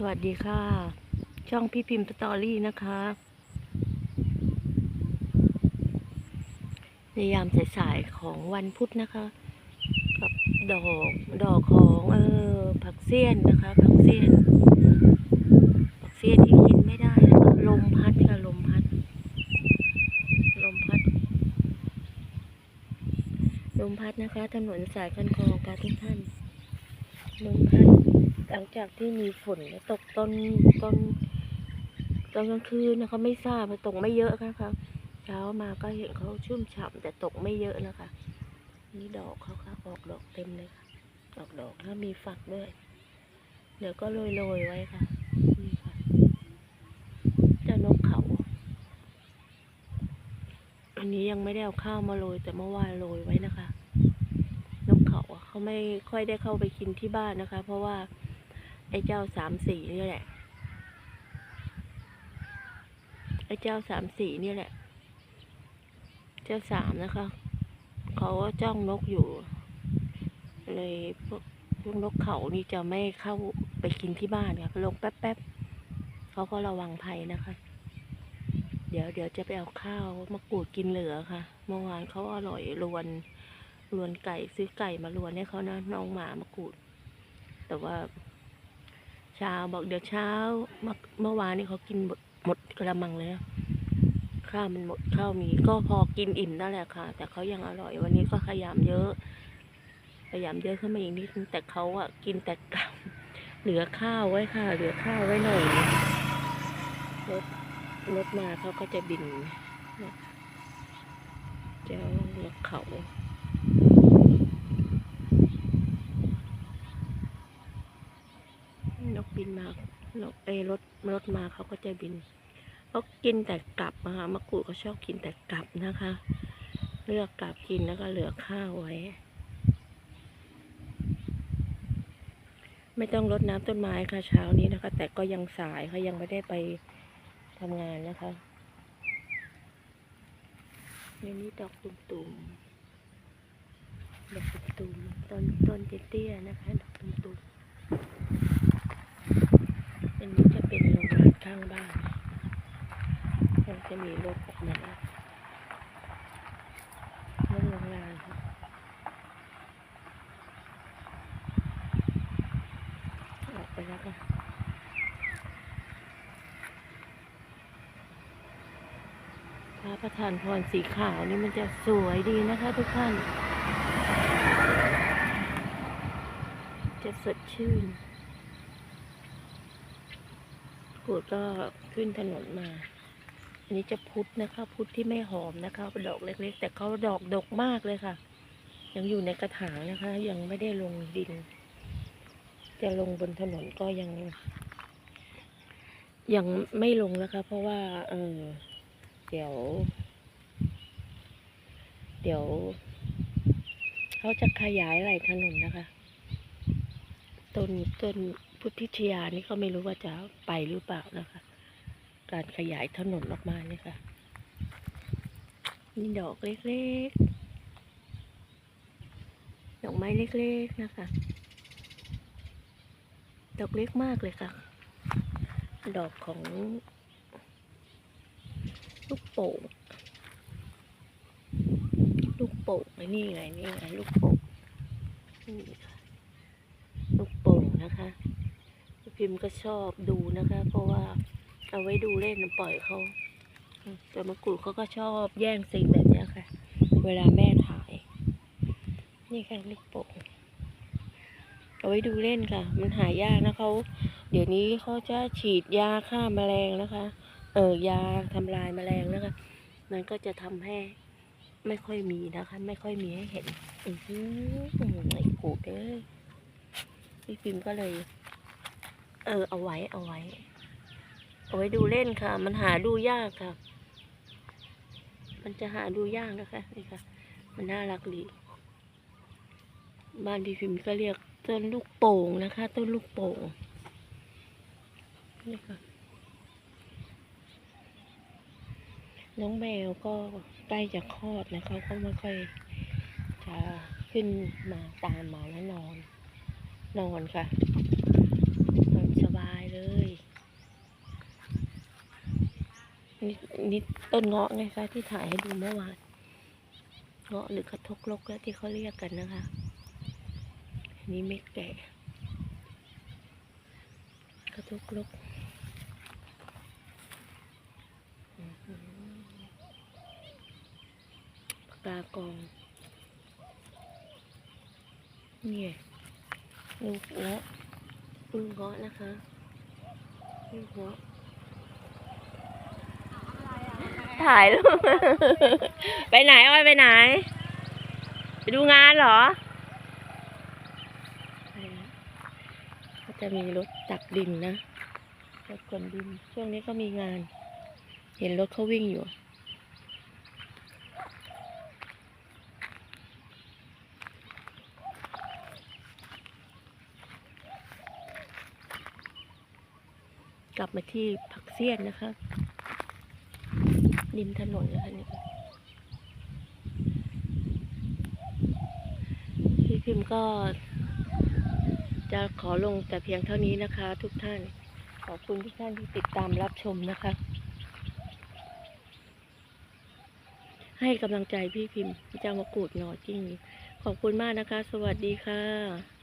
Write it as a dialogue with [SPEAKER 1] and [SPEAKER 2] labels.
[SPEAKER 1] สวัสดีค่ะ ช่องพี่พิมพ์สตอรี่นะคะ ในยามสายๆของวันพุธนะคะ กับดอกดอกของเออผักเสี้ยนนะคะผักเสี้ยน ผักเสี้ยนที่กินไม่ได้นะคะลมพัดค่ะลมพัด ลมพัด ลมพัดนะคะ ถนนสายคันคลองค่ะทุกท่านลมพัด หลังจากที่มีฝนตกตอนตอนตอนกลางคืนนะคะไม่ทราบตกไม่เยอะนะคะเช้ามาก็เห็นเขาชุ่มฉ่ำแต่ตกไม่เยอะนะคะ นี่ดอกเขาค่ะออกดอกเต็มเลยค่ะออกดอกแล้วมีฝักด้วย เดี๋ยวก็โรยโรยไว้ค่ะนี่ค่ะเจ้านกเขา อันนี้ยังไม่ได้เอาข้าวมาโรยแต่เมื่อวานโรยไว้นะคะ นกเขาเขาไม่ค่อยได้เข้าไปกินที่บ้านนะคะ เพราะว่า ไอ้เจ้าสามสีนี่แหละ ไอ้เจ้าสามสีนี่แหละ เจ้าสามนะคะ เขาก็จ้องนกอยู่ เลยพวกพวกนกเขานี่จะไม่เข้าไปกินที่บ้านค่ะลงแป๊บๆเขาก็ระวังภัยนะคะ เดี๋ยวเดี๋ยวจะไปเอาข้าวมากรูดกินเหลือค่ะ เมื่อวานเขาอร่อยรวนรวนไก่ซื้อไก่มารวนให้เขานะน้องหมามากรูด แต่ว่า เช้าบอกเดี๋ยวเช้าเมื่อเมื่อวานนี้เขากินหมดหมดกระมังเลยข้าวมันหมดข้าวมีก็พอกินอิ่มนั่นแหละค่ะ แต่เขายังอร่อย วันนี้ก็ขยำเยอะขยำเยอะขึ้นมาอีกนิดนึงแต่เขาอะกินแต่กับเหลือข้าวไว้ค่ะ เหลือข้าวไว้หน่อยรถรถมาเขาก็จะบินนะเจ้าเขา นก บินมานกเอรถรถมาเขาก็จะบินเขากินแต่กลับนะคะมะกรูดเขาชอบกินแต่กลับนะคะ เลือกกลับกินแล้วก็เหลือข้าวไว้ ไม่ต้องรดน้ำต้นไม้ค่ะเช้านี้นะคะ แต่ก็ยังสายเขายังไม่ได้ไปทำงานนะคะในนี้ดอกตุ่มๆดอกตุ่มๆต้นต้นเตี้ยๆนะคะ ดอกตุ่มๆ อันนี้จะเป็นโรงงานข้างบ้าน ม่มีรถออกมารถโรงงานออกไปแล้วค่ะพระประธานพรสีขาวนี่มันจะสวยดีนะคะทุกท่าน จะสดชื่นกูดก็ขึ้นถนนมา นนี้จะพุทธนะคะ พุทธที่ไม่หอมนะคะดอกเล็ก ๆ แต่เขาดอกดกมากเลยค่ะ ยังอยู่ในกระถางนะคะ ยังไม่ได้ลงดิน จะลงบนถนนก็ยัง ยังไม่ลงนะคะ เพราะว่า เออเดี๋ยว เดี๋ยวเขาจะขยายไหล่ถนนนะคะต้นต้นพุทธิชยานี่ก็ไม่รู้ว่าจะไปหรือเปล่านะคะ การขยายถนนออกมาเนี่ยค่ะนี่ดอกเล็กๆ ดอกไม้เล็กๆนะคะ ดอกเล็กมากเลยค่ะ ดอกของลูกโป่ง ลูกโป่งไอ้นี่ไงนี่ไงลูกโป่งลูกโป่งนะคะพิมพ์ก็ชอบดูนะคะ เพราะว่า เอาไว้ดูเล่นปล่อยเขาแต่มะกรูดเขาก็ชอบแย่งซีนแบบนี้ค่ะ เวลาแม่ถ่าย นี่ค่ะลูกโป่งเอาไว้ดูเล่นค่ะ มันหายากนะเขาเดี๋ยวนี้เขาจะฉีดยาฆ่าแมลงนะคะ เออยาทำลายแมลงนะคะ มันก็จะทำให้ไม่ค่อยมีนะคะ ไม่ค่อยมีให้เห็นอือหือไอ้กูดเอ้ยพี่พิมพ์ก็เลย เออเอาไว้เอาไว้ เอาไว้ดูเล่นค่ะ มันหาดูยากค่ะ มันจะหาดูยากนะคะนี่ค่ะ มันน่ารักดี บ้านพี่พิมพ์ก็เรียกต้นลูกโป่งนะคะ ต้นลูกโป่งนี่ค่ะ น้องแมวก็ใกล้จะคลอดแล้วเขาก็ไม่ค่อยจะขึ้นมาตามมาแล้วนอน นอนค่ะนอนสบายเลย นี่นี่ต้นเงาะไงคะที่ถ่ายให้ดูเมื่อวานเงาะหรือกระทกลกแล้วที่เขาเรียกกันนะคะนนี้เม็ดแก่กระทกลกปากกากองเนี่ยลูกเงาะลูกเงาะนะคะลูกเงาะ ถ่ายรูปไปไหนอ้อยไปไหน ไปดูงานเหรอ ก็จะมีรถตักดินนะ รถขนดิน ช่วงนี้ก็มีงาน เห็นรถเขาวิ่งอยู่กลับมาที่ผักเสี้ยนนะคะ ริมถนนนะคะนี่พี่พิมพ์ก็ จะขอลงแต่เพียงเท่านี้นะคะ ทุกท่าน ขอบคุณทุกท่านที่ติดตามรับชมนะคะ ให้กำลังใจพี่พิมพ์เจ้ามะกรูดหน่อจริง ขอบคุณมากนะคะ สวัสดีค่ะ